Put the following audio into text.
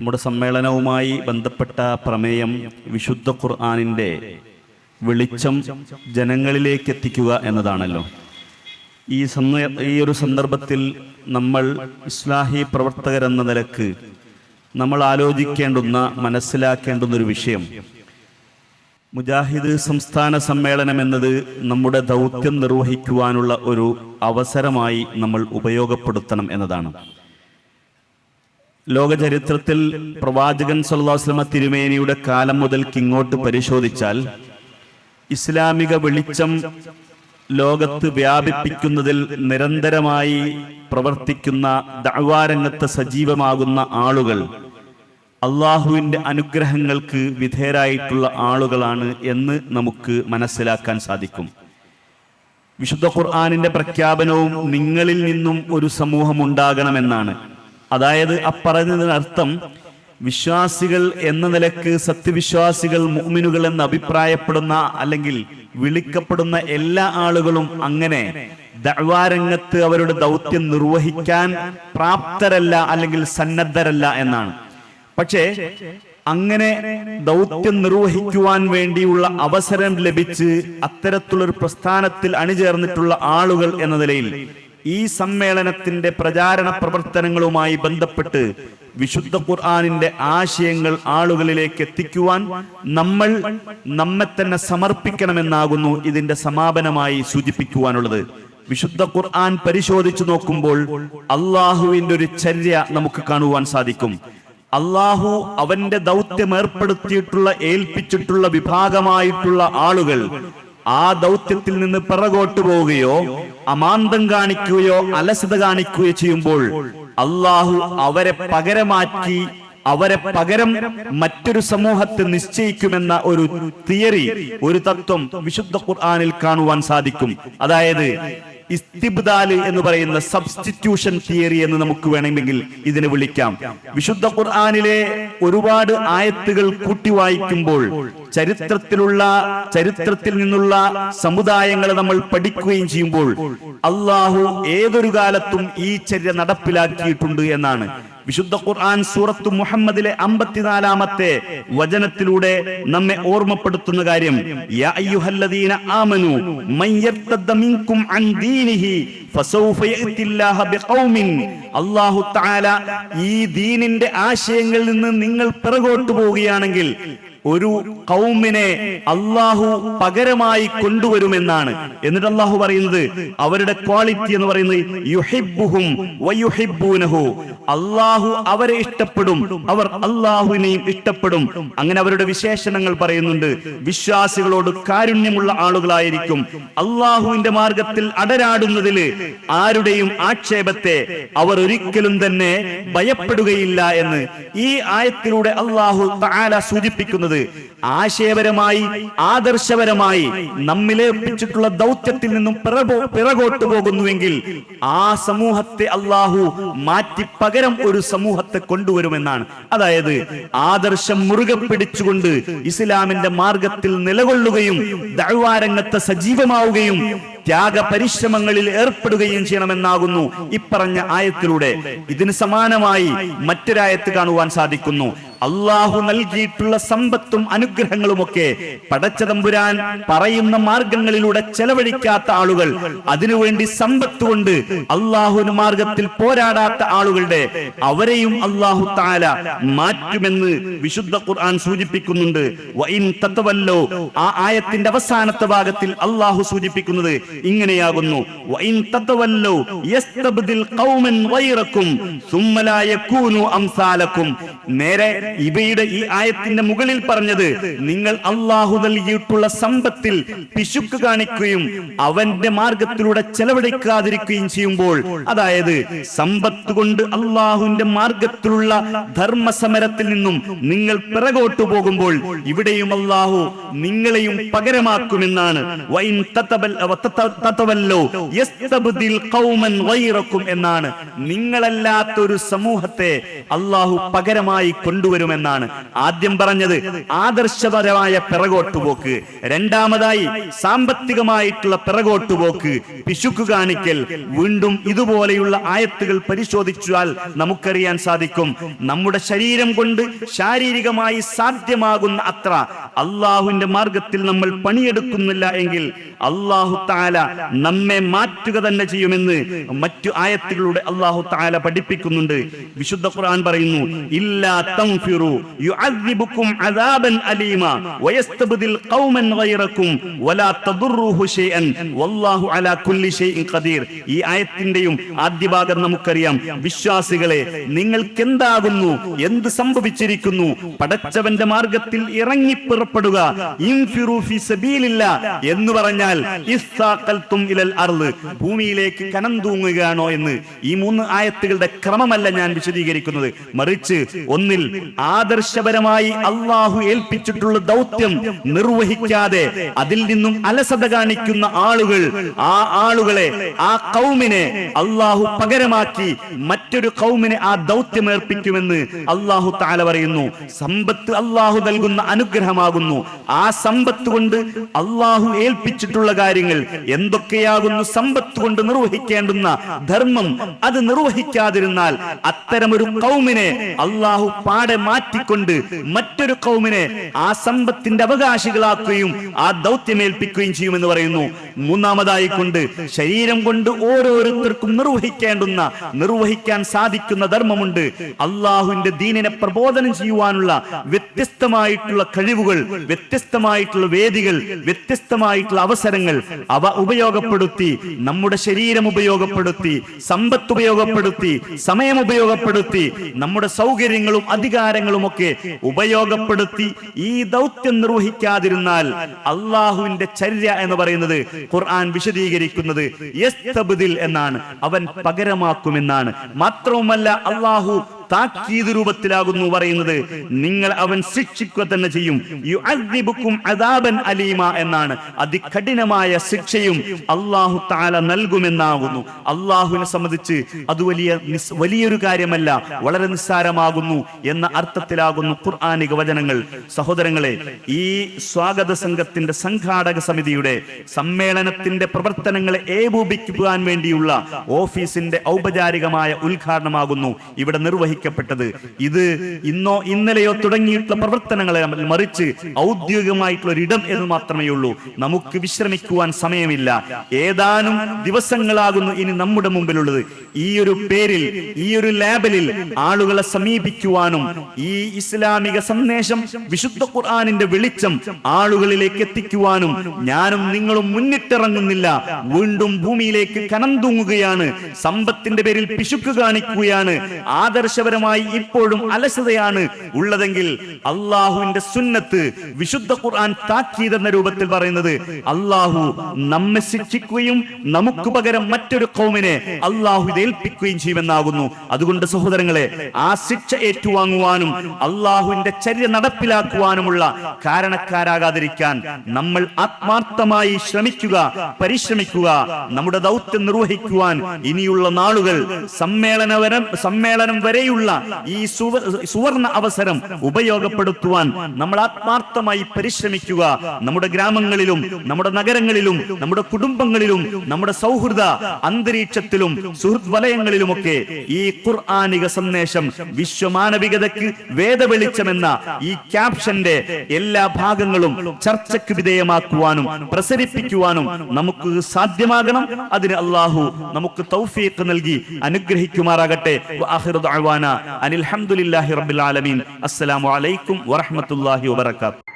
നമ്മുടെ സമ്മേളനവുമായി ബന്ധപ്പെട്ട പ്രമേയം വിശുദ്ധ ഖുർആാനിന്റെ വെളിച്ചം ജനങ്ങളിലേക്ക് എത്തിക്കുക എന്നതാണല്ലോ. ഈ ഈ ഒരു സന്ദർഭത്തിൽ നമ്മൾ ഇസ്ലാഹി പ്രവർത്തകരെന്ന നിലയ്ക്ക് നമ്മൾ ആലോചിക്കേണ്ടുന്ന മനസ്സിലാക്കേണ്ടുന്ന ഒരു വിഷയം. മുജാഹിദ് സംസ്ഥാന സമ്മേളനം എന്നത് നമ്മുടെ ദൗത്യം നിർവഹിക്കുവാനുള്ള ഒരു അവസരമായി നമ്മൾ ഉപയോഗപ്പെടുത്തണം എന്നതാണ്. ലോക ചരിത്രത്തിൽ പ്രവാചകൻ സല്ലാസ്ലമ തിരുമേനിയുടെ കാലം മുതൽക്ക് ഇങ്ങോട്ട് പരിശോധിച്ചാൽ ഇസ്ലാമിക വെളിച്ചം ലോകത്ത് വ്യാപിപ്പിക്കുന്നതിൽ നിരന്തരമായി പ്രവർത്തിക്കുന്ന ദഅ്വാരംഗത്ത് സജീവമാകുന്ന ആളുകൾ അള്ളാഹുവിന്റെ അനുഗ്രഹങ്ങൾക്ക് വിധേയരായിട്ടുള്ള ആളുകളാണ് എന്ന് നമുക്ക് മനസ്സിലാക്കാൻ സാധിക്കും. വിശുദ്ധ ഖുർആാനിന്റെ പ്രഖ്യാപനവും നിങ്ങളിൽ നിന്നും ഒരു സമൂഹം ഉണ്ടാകണമെന്നാണ്. അതായത് അപ്പറഞ്ഞതിനർത്ഥം വിശ്വാസികൾ എന്ന നിലയ്ക്ക് സത്യവിശ്വാസികൾ മുഅ്മിനുകൾ എന്ന് അഭിപ്രായപ്പെടുന്ന അല്ലെങ്കിൽ വിളിക്കപ്പെടുന്ന എല്ലാ ആളുകളും അങ്ങനെ ദഅ്വാരംഗത്ത് അവരുടെ ദൗത്യം നിർവഹിക്കാൻ പ്രാപ്തരല്ല അല്ലെങ്കിൽ സന്നദ്ധരല്ല എന്നാണ്. പക്ഷേ അങ്ങനെ ദൗത്യം നിർവഹിക്കുവാൻ വേണ്ടിയുള്ള അവസരം ലഭിച്ച് അത്തരത്തിലൊരു പ്രസ്ഥാനത്തിൽ അണിചേർന്നിട്ടുള്ള ആളുകൾ എന്ന നിലയിൽ ഈ സമ്മേളനത്തിന്റെ പ്രചാരണ പ്രവർത്തനങ്ങളുമായി ബന്ധപ്പെട്ട് വിശുദ്ധ ഖുർആാനിന്റെ ആശയങ്ങൾ ആളുകളിലേക്ക് എത്തിക്കുവാൻ നമ്മൾ നമ്മെ തന്നെ സമർപ്പിക്കണമെന്നാകുന്നു ഇതിന്റെ സമാപനമായി സൂചിപ്പിക്കുവാനുള്ളത്. വിശുദ്ധ ഖുർആൻ പരിശോധിച്ചു നോക്കുമ്പോൾ അള്ളാഹുവിന്റെ ഒരു ചര്യ നമുക്ക് കാണുവാൻ സാധിക്കും. അള്ളാഹു അവന്റെ ദൗത്യം ഏർപ്പെടുത്തിയിട്ടുള്ള ഏൽപ്പിച്ചിട്ടുള്ള വിഭാഗമായിട്ടുള്ള ആളുകൾ ആ ദൗത്യത്തിൽ നിന്ന് പിറകോട്ട് പോവുകയോ അമാന്തം കാണിക്കുകയോ അലസത കാണിക്കുകയോ ചെയ്യുമ്പോൾ അള്ളാഹു അവരെ പകരമാറ്റി അവരെ പകരം മറ്റൊരു സമൂഹത്തെ നിശ്ചയിക്കുമെന്ന ഒരു തിയറി ഒരു തത്വം വിശുദ്ധ ഖുർആാനിൽ കാണുവാൻ സാധിക്കും. അതായത് ഇസ്തിബ്ദാൽ എന്ന് പറയുന്ന സബ്സ്റ്റിറ്റ്യൂഷൻ തിയറി എന്ന് നമുക്ക് വേണമെങ്കിൽ ഇതിനെ വിളിക്കാം. വിശുദ്ധ ഖുർആാനിലെ ഒരുപാട് ആയത്തുകൾ കൂട്ടി വായിക്കുമ്പോൾ ചരിത്രത്തിലുള്ള ചരിത്രത്തിൽ നിന്നുള്ള സമുദായങ്ങളെ നമ്മൾ പഠിക്കുകയും ചെയ്യുമ്പോൾ അള്ളാഹു ഏതൊരു കാലത്തും ഈ ചര്യ നടപ്പിലാക്കിയിട്ടുണ്ട് എന്നാണ്. വിശുദ്ധ ഖുർആൻ സൂറത്തു മുഹമ്മദിലെ അമ്പത്തിനാലാമത്തെ വചനത്തിലൂടെ നമ്മെ ഓർമ്മപ്പെടുത്തുന്ന കാര്യം യാ അയ്യുഹല്ലദീന അൻ ദീനിഹി ഫസൗഫ അല്ലാഹു തആല ഈ ദീനിന്റെ ആശയങ്ങളിൽ നിന്ന് നിങ്ങൾ പിറകോട്ട് പോവുകയാണെങ്കിൽ ഒരു കൗമിനെ അള്ളാഹു പകരമായി കൊണ്ടുവരുമെന്നാണ്. എന്നിട്ട് അള്ളാഹു പറയുന്നത് അവരുടെ ക്വാളിറ്റി എന്ന് പറയുന്നത് യുഹിബുഹും വയുഹിബ്ബൂനഹു. അള്ളാഹു അവരെ ഇഷ്ടപ്പെടും അവർ അള്ളാഹുവിനെയും ഇഷ്ടപ്പെടും. അങ്ങനെ അവരുടെ വിശേഷണങ്ങൾ പറയുന്നുണ്ട്. വിശ്വാസികളോട് കാരുണ്യമുള്ള ആളുകളായിരിക്കും. അള്ളാഹുവിന്റെ മാർഗത്തിൽ അടരാടുന്നതിൽ ആരുടെയും ആക്ഷേപത്തെ അവർ ഒരിക്കലും തന്നെ ഭയപ്പെടുകയില്ല എന്ന് ഈ ആയത്തിലൂടെ അള്ളാഹു താല സൂചിപ്പിക്കുന്നത് ആശയപരമായി ആദർശപരമായി നമ്മിലേൽപ്പിച്ചിട്ടുള്ള ദൗത്യത്തിൽ നിന്നും പിറകോ- പിറകോട്ട് പോകുന്നുവെങ്കിൽ ആ സമൂഹത്തെ അള്ളാഹു മാറ്റി പകരം ഒരു സമൂഹത്തെ കൊണ്ടുവരുമെന്നാണ്. അതായത് ആദർശം മുറുകെ പിടിച്ചുകൊണ്ട് ഇസ്ലാമിന്റെ മാർഗത്തിൽ നിലകൊള്ളുകയും ദഅ്വാരംഗത്ത് സജീവമാവുകയും ത്യാഗ പരിശ്രമങ്ങളിൽ ഏർപ്പെടുകയും ചെയ്യണമെന്നാകുന്നു ഇപ്പറഞ്ഞ ആയത്തിലൂടെ. ഇതിന് സമാനമായി മറ്റൊരായത്ത് കാണുവാൻ സാധിക്കുന്നു. അള്ളാഹു നൽകിയിട്ടുള്ള സമ്പത്തും അനുഗ്രഹങ്ങളും ഒക്കെ പടച്ചതമ്പുരാൻ പറയുന്ന മാർഗങ്ങളിലൂടെ ചെലവഴിക്കാത്ത ആളുകൾ. അതിനുവേണ്ടി സമ്പത്ത് കൊണ്ട് അള്ളാഹുവിന് മാർഗത്തിൽ പോരാടാത്ത ആളുകളുടെ അവരെയും അള്ളാഹു താല മാറ്റുമെന്ന് വിശുദ്ധ ഖുർആൻ സൂചിപ്പിക്കുന്നുണ്ട്. ആ ആയത്തിന്റെ അവസാനത്തെ ഭാഗത്തിൽ അള്ളാഹു സൂചിപ്പിക്കുന്നത് ഇങ്ങനെയാകുന്നു. നേരെ ഇവയുടെ ഈ ആയത്തിന്റെ മുകളിൽ പറഞ്ഞത് നിങ്ങൾ അള്ളാഹു നൽകിയിട്ടുള്ള സമ്പത്തിൽ പിശുക്ക് കാണിക്കുകയും അവന്റെ മാർഗത്തിലൂടെ ചെലവഴിക്കാതിരിക്കുകയും ചെയ്യുമ്പോൾ അതായത് സമ്പത്ത് കൊണ്ട് അള്ളാഹുവിന്റെ മാർഗത്തിലുള്ള ധർമ്മസമരത്തിൽ നിന്നും നിങ്ങൾ പിറകോട്ടു പോകുമ്പോൾ ഇവിടെയും അള്ളാഹു നിങ്ങളെയും പകരമാക്കുമെന്നാണ്. തത്തവല്ലോ ഖൗമൻ ഗൈറക്കും എന്നാണ്. നിങ്ങളല്ലാത്തൊരു സമൂഹത്തെ അള്ളാഹു പകരമായി കൊണ്ടുവരും കൊണ്ടുവരുമെന്നാണ്. ആദ്യം പറഞ്ഞത് ആദർശപരമായ പിറകോട്ടുപോക്ക്. രണ്ടാമതായി സാമ്പത്തികമായിട്ടുള്ള പിറകോട്ടുപോക്ക്. പിശുക്ക് കാണിക്കൽ. വീണ്ടും ഇതുപോലെയുള്ള ആയത്തുകൾ പരിശോധിച്ചാൽ നമുക്കറിയാൻ സാധിക്കും. നമ്മുടെ ശരീരം കൊണ്ട് ശാരീരികമായി സാധ്യമാകുന്ന അത്ര അള്ളാഹുവിന്റെ മാർഗത്തിൽ നമ്മൾ പണിയെടുക്കുന്നില്ല എങ്കിൽ അള്ളാഹു താല നമ്മെ മാറ്റുക തന്നെ ചെയ്യുമെന്ന് മറ്റു ആയത്തുകളുടെ അള്ളാഹു താല പഠിപ്പിക്കുന്നുണ്ട്. വിശുദ്ധ ഖുർആൻ പറയുന്നു ഇല്ലാ ഖൗമൻ വലാ വല്ലാഹു അലാ കുല്ലി ഖദീർ. ഈ ആയത്തിന്റെയും ആദ്യ ഭാഗം നമുക്കറിയാം. വിശ്വാസികളെ നിങ്ങൾക്ക് എന്താകുന്നു എന്ത് സംഭവിച്ചിരിക്കുന്നു? പടച്ചവന്റെ മാർഗത്തിൽ ഇറങ്ങി പുറപ്പെടുക. ഇൻഫിറു ഫി സബീലില്ല എന്ന് പറഞ്ഞാൽ ഭൂമിയിലേക്ക് കനം തൂങ്ങുകയാണോ എന്ന് ഈ മൂന്ന് ആയത്തുകളുടെ ക്രമമല്ല ഞാൻ വിശദീകരിക്കുന്നത്. മറിച്ച് ഒന്നിൽ ആദർശപരമായി അള്ളാഹു ഏൽപ്പിച്ചിട്ടുള്ള ദൗത്യം നിർവഹിക്കാതെ അതിൽ നിന്നും അലസത കാണിക്കുന്ന ആളുകൾ ആ ആളുകളെ ആ കൗമിനെ അള്ളാഹു പകരമാക്കി മറ്റൊരു കൗമിനെ ആ ദൗത്യം ഏർപ്പിക്കുമെന്ന് അള്ളാഹു താല പറയുന്നു. സമ്പത്ത് അള്ളാഹു നൽകുന്ന അനുഗ്രഹമാകുന്നു. ആ സമ്പത്ത് കൊണ്ട് അള്ളാഹു ഏൽപ്പിച്ചിട്ടുള്ള കാര്യങ്ങൾ എന്തൊക്കെയാകുന്നു സമ്പത്ത് കൊണ്ട് നിർവഹിക്കേണ്ടുന്ന ധർമ്മം അത് നിർവഹിക്കാതിരുന്നാൽ അത്തരമൊരു കൗമിനെ അള്ളാഹു പാടെ മാറ്റിക്കൊണ്ട് മറ്റൊരു കൗമിനെ ആ സമ്പത്തിന്റെ അവകാശികളാക്കുകയും ആ ദൗത്യമേൽപ്പിക്കുകയും ചെയ്യുമെന്ന് പറയുന്നു. മൂന്നാമതായി കൊണ്ട് ശരീരം കൊണ്ട് ഓരോരുത്തർക്കും നിർവഹിക്കേണ്ടുന്ന നിർവഹിക്കാൻ സാധിക്കുന്ന ധർമ്മമുണ്ട്. അള്ളാഹുവിന്റെ ദീനിനെ പ്രബോധനം ചെയ്യുവാനുള്ള വ്യത്യസ്തമായിട്ടുള്ള കഴിവുകൾ വ്യത്യസ്തമായിട്ടുള്ള വേദികൾ വ്യത്യസ്തമായിട്ടുള്ള അവസരങ്ങൾ അവ ഉപയോഗപ്പെടുത്തി നമ്മുടെ ശരീരം ഉപയോഗപ്പെടുത്തി സമ്പത്ത് ഉപയോഗപ്പെടുത്തി സമയം ഉപയോഗപ്പെടുത്തി നമ്മുടെ സൗകര്യങ്ങളും അധികാരങ്ങളും ഒക്കെ ഉപയോഗപ്പെടുത്തി ഈ ദൗത്യം നിർവഹിക്കാതിരുന്നാൽ അള്ളാഹുവിന്റെ ചര്യ എന്ന് പറയുന്നത് ഖുർആൻ വിശദീകരിക്കുന്നത് എന്നാണ്. അവൻ പകരമാക്കുമെന്നാണ്. മാത്രവുമല്ല അള്ളാഹു താക്കീത് രൂപത്തിലാകുന്നു പറയുന്നത്. നിങ്ങൾ അവൻ ശിക്ഷിക്കുക തന്നെ ചെയ്യും. അദാബൻ അലീമ എന്നാണ്. അതികഠിനമായ ശിക്ഷയും അള്ളാഹു താല നൽകുമെന്നാകുന്നു. അള്ളാഹുവിനെ സംബന്ധിച്ച് അത് വലിയ വലിയൊരു കാര്യമല്ല വളരെ നിസ്സാരമാകുന്നു എന്ന അർത്ഥത്തിലാകുന്നു ഖുർആാനിക വചനങ്ങൾ. സഹോദരങ്ങളെ ഈ സ്വാഗത സംഘത്തിന്റെ സംഘാടക സമിതിയുടെ സമ്മേളനത്തിന്റെ പ്രവർത്തനങ്ങളെ ഏകോപിക്കുവാൻ വേണ്ടിയുള്ള ഓഫീസിന്റെ ഔപചാരികമായ ഉദ്ഘാടനമാകുന്നു. ഇവിടെ നിർവഹിക്കപ്പെട്ടത് ഇത് ഇന്നോ ഇന്നലെയോ തുടങ്ങിയിട്ടുള്ള പ്രവർത്തനങ്ങളെ മറിച്ച് ഔദ്യോഗികമായിട്ടുള്ള ഒരിടം എന്ന് മാത്രമേ ഉള്ളൂ. നമുക്ക് വിശ്രമിക്കുവാൻ സമയമില്ല. ഏതാനും ദിവസങ്ങളാകുന്നു ഇനി നമ്മുടെ മുമ്പിലുള്ളത്. ഈ ഒരു പേരിൽ ഈ ഒരു ലേബലിൽ ആളുകളെ സമീപിക്കുവാനും ഈ ഇസ്ലാമിക സന്ദേശം വിശുദ്ധ ഖുർആാനിന്റെ വെളിച്ചം ആളുകളിലേക്ക് എത്തിക്കുവാനും ഞാനും നിങ്ങളും മുന്നിട്ടിറങ്ങുന്നില്ല. വീണ്ടും ഭൂമിയിലേക്ക് കനം തൂങ്ങുകയാണ് സമ്പത്തിന്റെ പേരിൽ പിശുക്ക് കാണിക്കുകയാണ്. ആദർശപരമായി ഇപ്പോഴും അലസതയാണ് ഉള്ളതെങ്കിൽ അള്ളാഹുവിന്റെ സുന്നത്ത് വിശുദ്ധ ഖുർആൻ താക്കീത് എന്ന രൂപത്തിൽ പറയുന്നത് അള്ളാഹു നമ്മെ ശിക്ഷിക്കുകയും നമുക്ക് പകരം മറ്റൊരു കൗമിനെ അള്ളാഹു ഏൽപ്പിക്കുകയും ചെയ്യുമെന്നാകുന്നു. അതുകൊണ്ട് സഹോദരങ്ങളെ ആ ശിക്ഷ ഏറ്റുവാങ്ങുവാനും അള്ളാഹുവിന്റെ ചര്യ നടപ്പിലാക്കുവാനുമുള്ള കാരണക്കാരാകാതിരിക്കാൻ നമ്മൾ ആത്മാർത്ഥമായി ശ്രമിക്കുക പരിശ്രമിക്കുക നമ്മുടെ ദൗത്യം നിർവഹിക്കുവാൻ ഇനിയുള്ള നാളുകൾ സമ്മേളനവരം സമ്മേളനം വരെയുള്ള ഈ സുവർണ അവസരം ഉപയോഗപ്പെടുത്തുവാൻ നമ്മൾ ആത്മാർത്ഥമായി പരിശ്രമിക്കുക. നമ്മുടെ ഗ്രാമങ്ങളിലും നമ്മുടെ നഗരങ്ങളിലും നമ്മുടെ കുടുംബങ്ങളിലും നമ്മുടെ സൗഹൃദ അന്തരീക്ഷത്തിലും സുഹൃത് വലയങ്ങളിലുമൊക്കെ ഈ ഖുർആാനിക സന്ദേശം വിശ്വമാനവികതയ്ക്ക് വേദവെളിച്ചമെന്ന ഈ ക്യാപ്ഷന്റെ എല്ലാ ഭാഗങ്ങളും ചർച്ചയ്ക്ക് വിധേയമാക്കുവാനും പ്രസരിപ്പിക്കുവാനും നമുക്ക് സാധ്യമാകണം. അതിന് അള്ളാഹു നമുക്ക് തൗഫീഖ് നൽകി അനുഗ്രഹിക്കുമാറാകട്ടെ. വആഖിറു ദഅവാന അനിൽ ഹംദുലില്ലാഹി റബ്ബിൽ ആലമീൻ. അസ്സലാമു അലൈക്കും വറഹ്മത്തുള്ളാഹി വബറകാതുഹു.